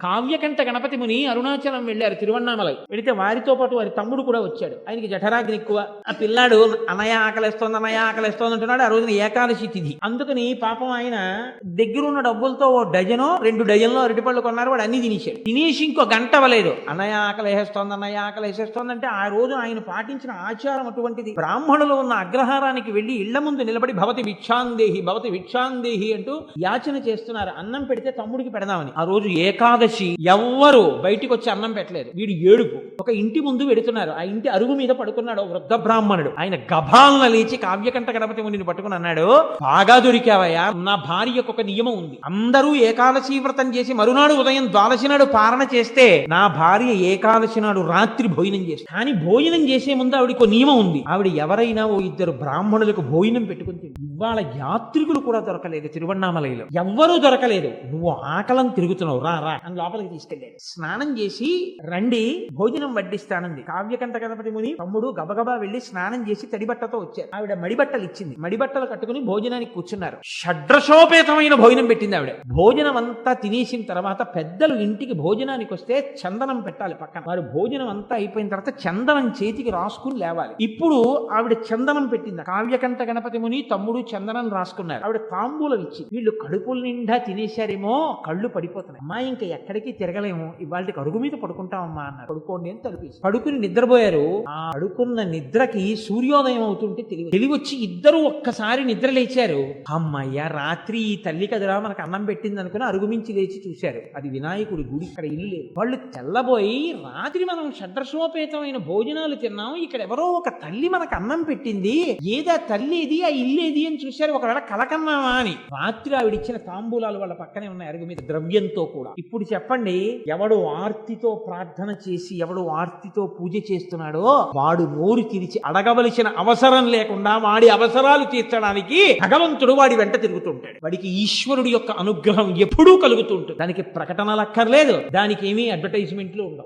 కావ్యకంఠ గణపతి ముని అరుణాచలం వెళ్ళారు తిరువన్నామలై. వెళితే వారితో పాటు వారి తమ్ముడు కూడా వచ్చాడు. ఆయనకి జఠరాగ్ని ఎక్కువ. ఆ పిల్లాడు అనయ ఆకలిస్తోంది అనయ ఆకలిస్తోంది అంటున్నాడు. ఆ రోజున ఏకాదశి తిథి. అందుకని పాపం ఆయన దగ్గరున్న డబ్బులతో ఓ డజనో రెండు డజన్లో అరటిపళ్ళు కొన్నారు. వాడు అన్ని తినేశాడు. తినేసి ఇంకో గంట అవ్వలేదు. అనయ ఆకలి వేసేస్తోంది అన్నయ్య ఆకలి వేసేస్తోంది అంటే ఆ రోజు ఆయన పాటించిన ఆచారం అటువంటిది. బ్రాహ్మణులు ఉన్న అగ్రహారానికి వెళ్ళి ఇళ్ళ ముందు నిలబడి భవతి భిక్షాందేహి భవతి భిక్షాందేహి అంటూ యాచన చేస్తున్నారు. అన్నం పెడితే తమ్ముడికి పెడదామని. ఆ రోజు ఏకాదశి ఎవ్వరు బయటికి వచ్చి అన్నం పెట్టలేదు. వీడు ఏడుపు. ఒక ఇంటి ముందు వెడుతున్నారు ఆ ఇంటి అరుగు మీద పడుకున్నాడు వృద్ధ బ్రాహ్మణుడు. ఆయన గభాలన లేచి కావ్యకంఠ గణపతి మునిని పట్టుకుని అన్నాడు బాగా దొరికావయ్యా నా భార్యకు ఒక నియమం ఉంది. అందరూ ఏకాదశి వ్రతం చేసి మరునాడు ఉదయం ద్వాదశి నాడు పారణ చేస్తే నా భార్య ఏకాదశి నాడు రాత్రి భోజనం చేస్తుంది కానీ భోజనం చేసే ముందు ఆవిడకు ఒక నియమం ఉంది. ఆవిడ ఎవరైనా ఓ ఇద్దరు బ్రాహ్మణులకు భోజనం పెట్టుకుని ఇవాళ యాత్రికులు కూడా దొరకలేదు తిరువண்ணామలైలో ఎవ్వరూ దొరకలేదు. నువ్వు ఆకలం తిరుగుతున్నావు. రా రా. అని లోపలికి తీసుకెళ్ళాడు. స్నానం చేసి రండి భోజనం వడ్డిస్తానంది. కావ్యకంత గణపతి ముని తమ్ముడు గబగబా వెళ్ళి స్నానం చేసి తడిబట్టతో వచ్చారు. ఆవిడ మడిబట్టలు ఇచ్చింది. మడిబట్టలు కట్టుకుని భోజనానికి కూర్చున్నారు. షడ్రశోపేతమైన భోజనం పెట్టింది ఆవిడ. భోజనం అంతా తినేసిన తర్వాత పెద్దలు ఇంటికి భోజనానికి వస్తే చందనం పెట్టాలి పక్కన. వారు భోజనం అంతా అయిపోయిన తర్వాత చందనం చేతికి రాసుకుని లేవాలి. ఇప్పుడు ఆవిడ చందనం పెట్టింది. కావ్యకంఠ గణపతి ముని తమ్ముడు చందనం రాసుకున్నారు. ఆవిడ తాంబూలం ఇచ్చి వీళ్ళు కడుపుల నిండా తినేశారేమో కళ్ళు పడిపోతున్నాయి. అమ్మా ఇంకా ఎక్కడికి తిరగలేము. ఇవాళ అరుగు మీద పడుకుంటామమ్మా అన్నారు. పడుకోండి అని తలుపేసి పడుకుని నిద్రపోయారు. ఆ పడుకున్న నిద్రకి సూర్యోదయం అవుతుంటే తెలివి తెలివచ్చి ఇద్దరు ఒక్కసారి నిద్ర లేచారు. అమ్మయ్య రాత్రి ఈ తల్లి కదరా మనకు అన్నం పెట్టింది అనుకుని అరుగుమించి లేచి చూశారు. అది వినాయకుడి గుడి. ఇక్కడ ఇల్లు లేదు. వాళ్ళు తెల్లబోయి రాత్రి మనం షడ్రశోపేతమైన భోజనాలు తిన్నాం. ఇక్కడ ఎవరో ఒక తల్లి మనకు అన్నం పెట్టింది. ఏదా తల్లి ఏది? ఆ ఇల్లు ఏది? అని చూశారు. ఒకవేళ కలకన్నామా అని. రాత్రి ఆవిడిచ్చిన తాంబూలాలు వాళ్ళ పక్కనే ఉన్నాయి అరుగు మీద. ద్రవ్యంతో కూడా. ఇప్పుడు చెప్పండి ఎవడు ఆర్తితో ప్రార్థన చేసి ఎవడు ఆర్తితో పూజ చేస్తున్నాడో వాడు నోరు తెరిచి అడగవలసిన అవసరం లేకుండా వాడి అవసరాలు తీర్చడానికి భగవంతుడు వాడి వెంట తిరుగుతుంటాడు. వాడికి ఈశ్వరుడి యొక్క అనుగ్రహం ఎప్పుడూ కలుగుతుంటుంది. దానికి ప్రకటనలు అక్కర్లేదు. దానికి ఏమీ అడ్వర్టైజ్మెంట్లు ఉండవు.